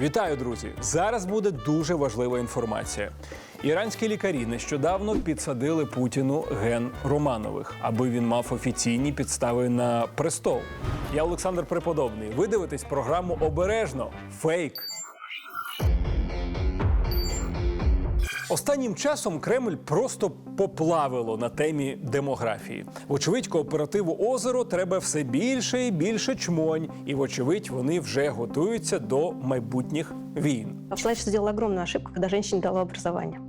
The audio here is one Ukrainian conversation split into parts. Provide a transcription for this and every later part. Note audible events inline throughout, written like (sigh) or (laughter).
Вітаю, друзі! Зараз буде дуже важлива інформація. Іранські лікарі нещодавно підсадили Путіну ген Романових, аби він мав офіційні підстави на престол. Я Олександр Преподобний. Ви дивитесь програму обережно. Фейк. Останнім часом Кремль просто поплавило на темі демографії. Вочевидь, кооперативу озеро треба все більше і більше чмонь, і вочевидь, вони вже готуються до майбутніх війн. Человечество сделало огромную ошибку, когда женщине дало образование.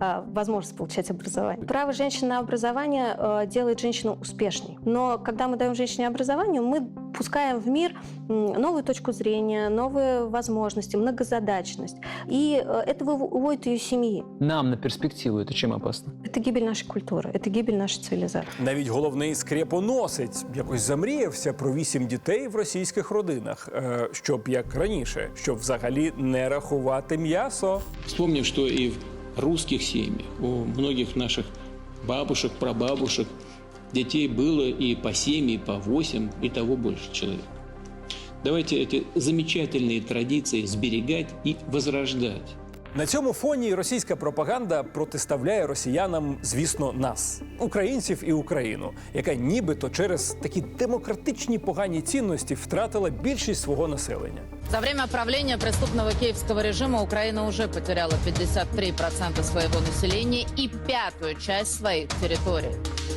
А, Возможность получать образование. Право женщины на образование э, делает женщину успешней. Но когда мы даем женщине образование, мы пускаем в мир м, новую точку зрения, новые возможности, многозадачность. И э, это выв- уводит ее из семьи. Нам на перспективу это чем опасно? Это гибель нашей культуры, это гибель нашей цивилизации. Навіть головний скрепоносець якось замріявся про вісім дітей в російських родинах, е, щоб як раніше, щоб взагалі не рахувати м'ясо. Вспомнив, что и в русских семьях, у многих наших бабушек, прабабушек, детей было и по семь, и по восемь, и того больше человек. Давайте эти замечательные традиции сберегать и возрождать. На цьому фоні російська пропаганда протиставляє росіянам, звісно, нас, українців і Україну, яка нібито через такі демократичні погані цінності втратила більшість свого населення. За время правления преступного киевского режима Украина уже потеряла 53% своего населения и пятую часть своих территорий.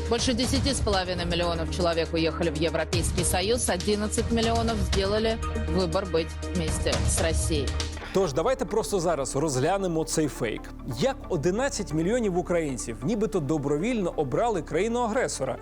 Больше 10,5 миллионов человек уехали в Европейский Союз, 11 миллионов сделали выбор быть вместе с Россией. Тож давайте просто зараз розглянемо цей фейк. Як 11 мільйонів українців нібито добровільно обрали країну-агресора.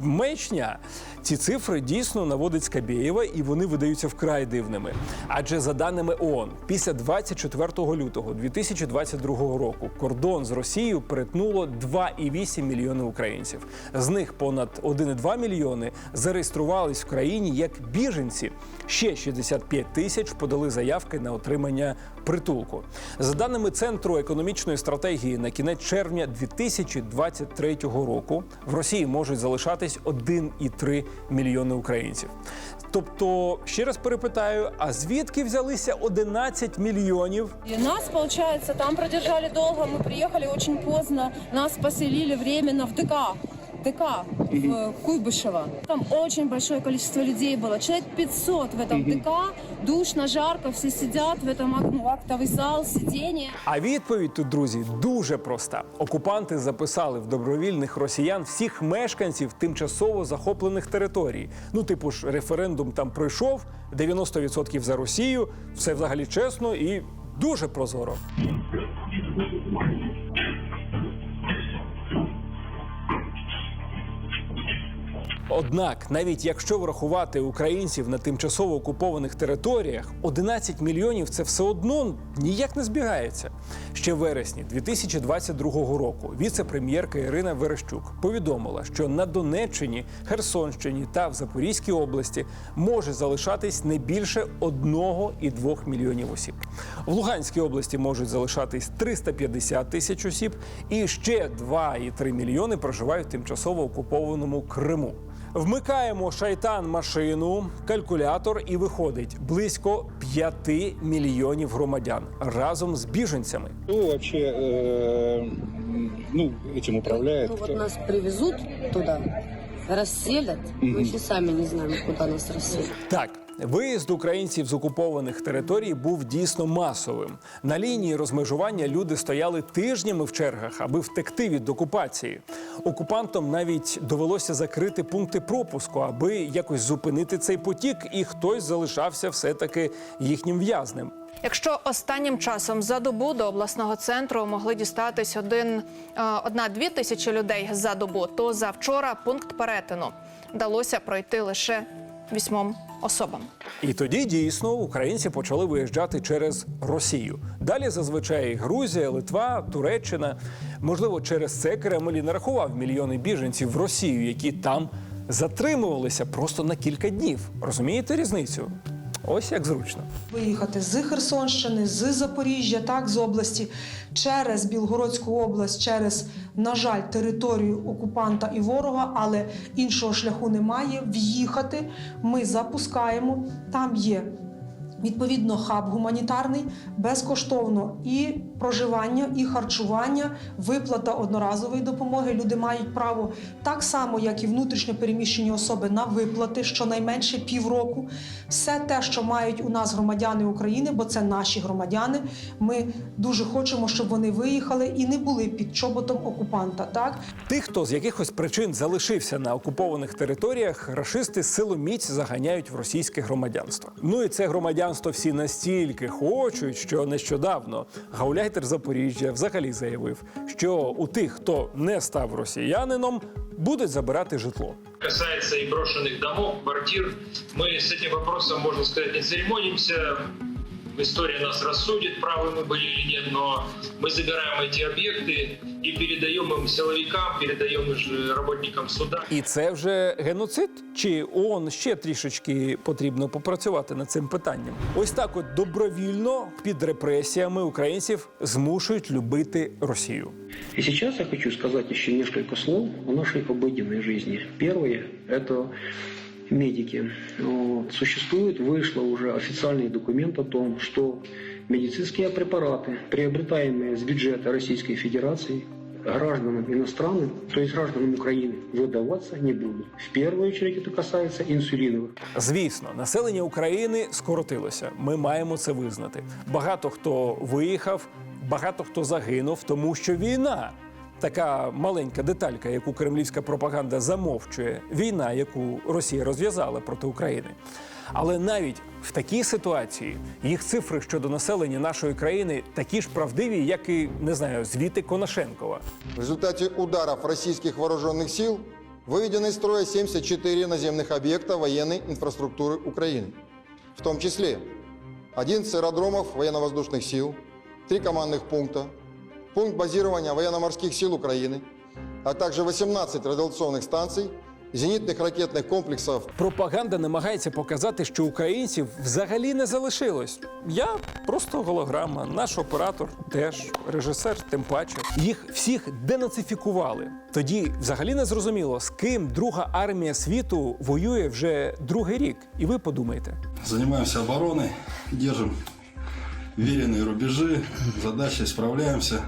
Маячня. Ці цифри дійсно наводить Скабєєва, і вони видаються вкрай дивними. Адже за даними ООН, після 24 лютого 2022 року кордон з Росією перетнуло 2,8 мільйони українців. З них понад 1,2 мільйони зареєструвались в країні як біженці. Ще 65 тисяч подали заявки на отримання притулку. За даними Центру економічної стратегії, на кінець червня 2023 року в Росії можуть залишатись 1,3 мільйони українців. Тобто, ще раз перепитаю: а звідки взялися 11 мільйонів И нас, получается, там продержали долго, мы приехали очень поздно, нас поселили временно в ДК. ДК в Куйбышево. Там очень большое количество людей было. Человек 500 в этом ДК. Душно, жарко, все сидят в этом ак- ну, актовый зал, сиденье. А відповідь тут, друзі, дуже проста. Окупанти записали в добровільних росіян всіх мешканців тимчасово захоплених територій. Ну, типу ж, референдум там пройшов, 90% за Росію, все взагалі чесно і дуже прозоро. Однак, навіть якщо врахувати українців на тимчасово окупованих територіях, 11 мільйонів це все одно ніяк не збігається. Ще в вересні 2022 року віце-прем'єрка Ірина Верещук повідомила, що на Донеччині, Херсонщині та в Запорізькій області може залишатись не більше 1,2 мільйонів осіб. В Луганській області можуть залишатись 350 тисяч осіб, і ще 2,3 мільйони проживають в тимчасово окупованому Криму. Вмикаємо шайтан машину, калькулятор і виходить близько 5 мільйонів громадян разом з біженцями. Ну, вообще э, ну, этим управляет? Ну Кто? вот нас привезут туда, расселят. Мы еще сами не знаем, куда нас расселят. Так, виїзд українців з окупованих територій був дійсно масовим. На лінії розмежування люди стояли тижнями в чергах, аби втекти від окупації. Окупантам навіть довелося закрити пункти пропуску, аби якось зупинити цей потік, і хтось залишався все-таки їхнім в'язнем. Якщо останнім часом за добу до обласного центру могли дістатись один е, одна-дві тисячі людей за добу, то за вчора пункт перетину вдалося пройти лише вісьмом особам. І тоді дійсно українці почали виїжджати через Росію. Далі зазвичай Грузія, Литва, Туреччина. Можливо, через це Кремль і нарахував мільйони біженців в Росію, які там затримувалися просто на кілька днів. Розумієте різницю? Ось як зручно. Виїхати з Херсонщини, з Запоріжжя, так, з області, через Білгородську область, через, на жаль, територію окупанта і ворога, але іншого шляху немає. В'їхати ми запускаємо. Там є Відповідно, хаб гуманітарний безкоштовно і проживання, і харчування, виплата одноразової допомоги. Люди мають право так само, як і внутрішньо переміщені особи, на виплати щонайменше півроку. Все те, що мають у нас громадяни України, бо це наші громадяни. Ми дуже хочемо, щоб вони виїхали і не були під чоботом окупанта. Так Тих, хто з якихось причин залишився на окупованих територіях, рашисти силоміць заганяють в російське громадянство. Ну і це громадянство всі настільки хочуть, що нещодавно гауляйтер Запоріжжя взагалі заявив, що у тих, хто не став росіянином, будуть забирати житло. касается и брошенных домов, квартир, мы с этим вопросом, можно сказать, не церемонимся. История нас рассудит, правы мы были или нет, но мы забираем эти объекты и передаем им силовикам, передаем их же работникам суда. І це вже геноцид? Чи ООН ще трішечки потрібно попрацювати над цим питанням? Ось так, от добровільно під репресіями українців змушують любити Росію. И сейчас я хочу сказать еще несколько слов о нашей обыденной жизни. Первое – это медики. Вот. Существует, вышло уже официальный документ о том, что медицинские препараты, приобретаемые с бюджета Российской Федерации, гражданам иностранным, то есть гражданам Украины, выдаваться не будут. В первую очередь это касается инсулиновых. Звісно, населення України скоротилося. Ми маємо це визнати. Багато хто виїхав, багато хто загинув, тому що війна. Така маленька деталька, яку кремлівська пропаганда замовчує, війна, яку Росія розв'язала проти України. Але навіть в такій ситуації їх цифри щодо населення нашої країни такі ж правдиві, як і не знаю, звіти Конашенкова. В результате ударов российских вооруженных сил выведены из строя 74 наземных объекта военной инфраструктуры Украины, в том числе 11 аэродромов военно-воздушных сил, 3 командных пункта, пункт базирования военно-морских сил Украины, а также 18 радиационных станций, зенитных ракетных комплексов Пропаганда намагається показати, що українців взагалі не залишилось. Я просто голограма, наш оператор теж, режисер, тим паче. Їх всіх денацифікували. Тоді взагалі не зрозуміло, з ким друга армія світу воює вже другий рік. І ви подумайте. Занимаемся обороной, держим веренные рубежи, задачи справляемся,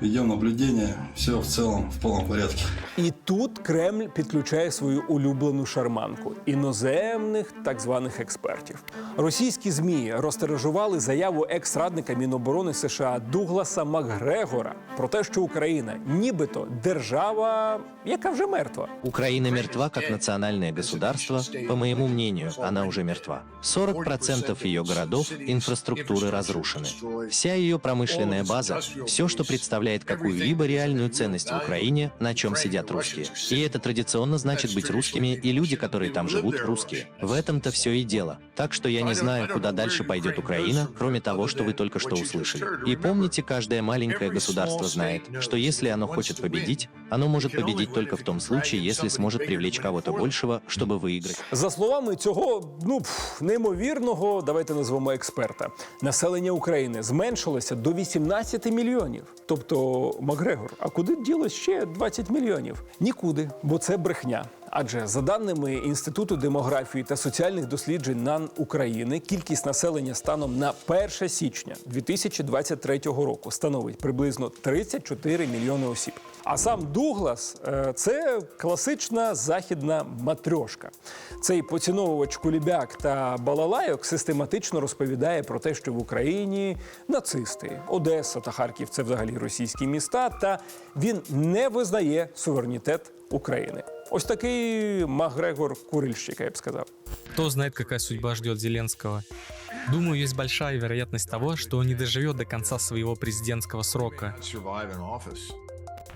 ведем наблюдение, все в целом в полном порядке. І тут Кремль підключає свою улюблену шарманку іноземних так званих експертів. Російські змі розтиражували заяву екс-радника Міноборони США Дугласа Макгрегора про те, що Україна нібито держава, яка вже мертва. Украина мертва как национальное государство. По моему мнению, она уже мертва. 40% ее городов, инфраструктуры разрушены. Вся ее промышленная база, все, что представляет какую-либо реальную ценность в Украине, на чем сидят русские. И это традиционно значит быть русскими, и люди, которые там живут, русские. В этом-то все и дело. Так что я не знаю, куда дальше пойдет Украина, кроме того, что вы только что услышали. И помните, каждое маленькое государство знает, что если оно хочет победить, оно может победить только в том случае, если сможет привлечь кого-то большего, чтобы выиграть. За словами цього ну пф, неймовірного, давайте назвемо експерта, населення України зменшилося до 18 мільйонів. Тобто Макгрегор, а куди ділось ще 20 мільйонів? Нікуди, бо це брехня. Адже за даними Інституту демографії та соціальних досліджень НАН України, кількість населення станом на 1 січня 2023 року становить приблизно 34 мільйони осіб. А сам Дуглас е, це класична західна матрьошка. Цей поціновувач кулібяк та балалайок систематично розповідає про те, що в Україні нацисти, Одеса та Харків це взагалі російські міста, та він не визнає суверенітет України. Ось такий Макгрегор Курильщик, я б сказав. Кто знает, какая судьба ждет Зеленского. Думаю, есть большая вероятность того, что он не доживет до конца своего президентского срока.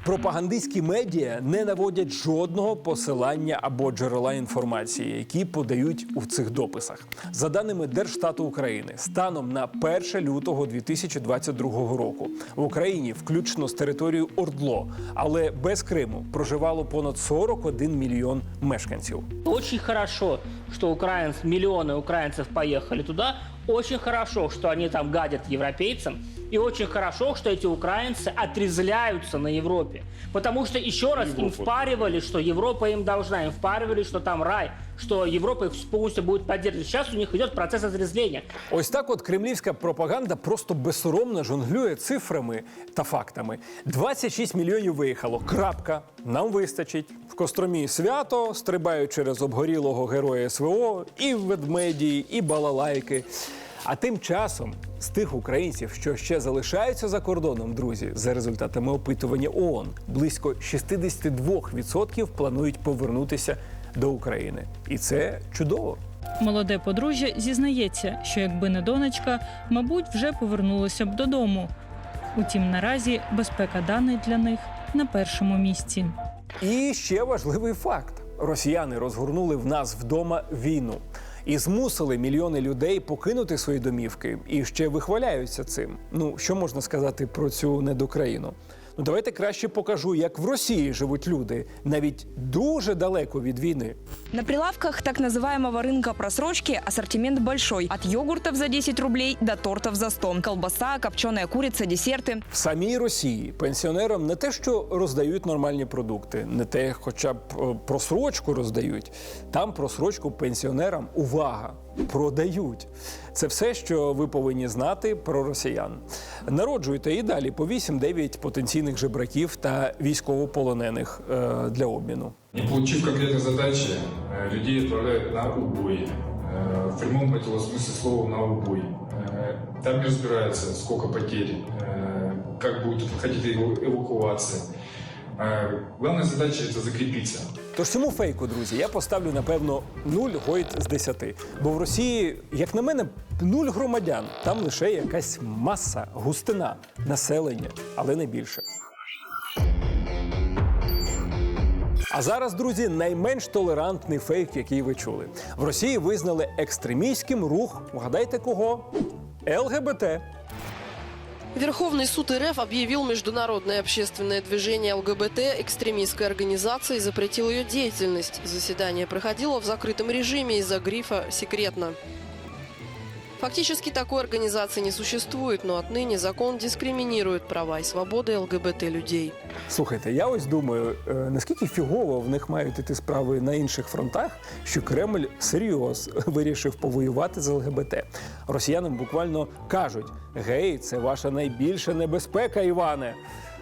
Пропагандистські медіа не наводять жодного посилання або джерела інформації, які подають у цих дописах. За даними Держстату України, станом на 1 лютого 2022 року в Україні, включно з територією Ордло, але без Криму, проживало понад 41 мільйон мешканців. Очень хорошо, что украинц, миллионы украинцев поехали туда. Очень хорошо, что они там гадят европейцам. И очень хорошо, что эти украинцы отрезляются на Европе. Потому что еще раз им впаривали, что Европа им должна, им впаривали, что там рай. что Европа их полностью будет поддерживать. Сейчас у них идет процесс отрезвления. Ось так от кремлівська пропаганда просто безсоромно жонглює цифрами та фактами. 26 мільйонів виїхало. Крапка. Нам вистачить. В Костромі свято стрибають через обгорілого героя СВО, і ведмеді, і балалайки. А тим часом з тих українців, що ще залишаються за кордоном, друзі, за результатами опитування ООН, близько 62% планують повернутися до України. І це чудово. Молоде подружжя зізнається, що якби не донечка, мабуть, вже повернулося б додому. Утім, наразі безпека даних для них на першому місці. І ще важливий факт: росіяни розгорнули в нас вдома війну і змусили мільйони людей покинути свої домівки і ще вихваляються цим. Ну що можна сказати про цю недокраїну? Ну давайте краще покажу, як в Росії живуть люди навіть дуже далеко від війни. На прилавках так называемого рынка просрочки ассортимент большой. От йогуртов за 10 рублей до тортов за 100. Колбаса, копченая курица, десерты. В самій Росії пенсіонерам не те, що роздають нормальні продукти, не те, хоча б е, просрочку роздають. Там просрочку пенсіонерам увага продають. Це все, що ви повинні знати про росіян. Народжуйте і далі по 8-9 потенційних жебраків та військовополонених е, для обміну. Не получив конкретной задачи, э, людей отправляют на убой. Э, В прямом этого смысле слова на убой. Э, Там не разбирается, сколько потерь, э, как будет проходить эву- эвакуация. Э, Главная задача – это закрепиться. Тож цьому фейку, друзі, я поставлю напевно 0 гойд з 10. Бо в Росії, як на мене, нуль громадян. Там лише якась маса, густина, населення, але не більше. А зараз, друзі, найменш толерантний фейк, який ви чули. В Росії визнали екстремістським рух. Вгадайте кого? ЛГБТ. Верховный суд РФ объявил международное общественное движение ЛГБТ экстремистской организацией и запретил ее деятельность. Заседание проходило в закрытом режиме из-за грифа «секретно». Фактически такой организации не существует, но отныне закон дискриминирует права и свободы ЛГБТ людей. Слухайте, я ось думаю, е, наскільки фігово в них мають іти справи на інших фронтах, що Кремль серйоз (laughs) вирішив повоювати з ЛГБТ. Росіянам буквально кажуть: гей, це ваша найбільша небезпека, Іване.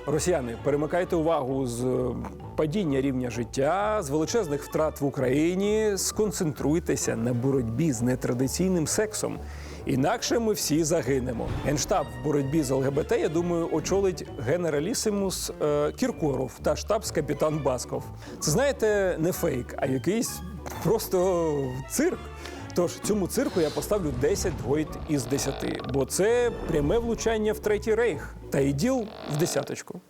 Росіяни, перемикайте увагу з е, падіння рівня життя, з величезних втрат в Україні. Сконцентруйтеся на боротьбі з нетрадиційним сексом. Інакше ми всі загинемо. Генштаб в боротьбі з ЛГБТ, я думаю, очолить генералісимус е, Кіркоров та штабс-капітан Басков. Це знаєте, не фейк, а якийсь просто цирк. Тож цьому цирку я поставлю 10 двоїт із 10, бо це пряме влучання в третій рейх та іділ в десяточку.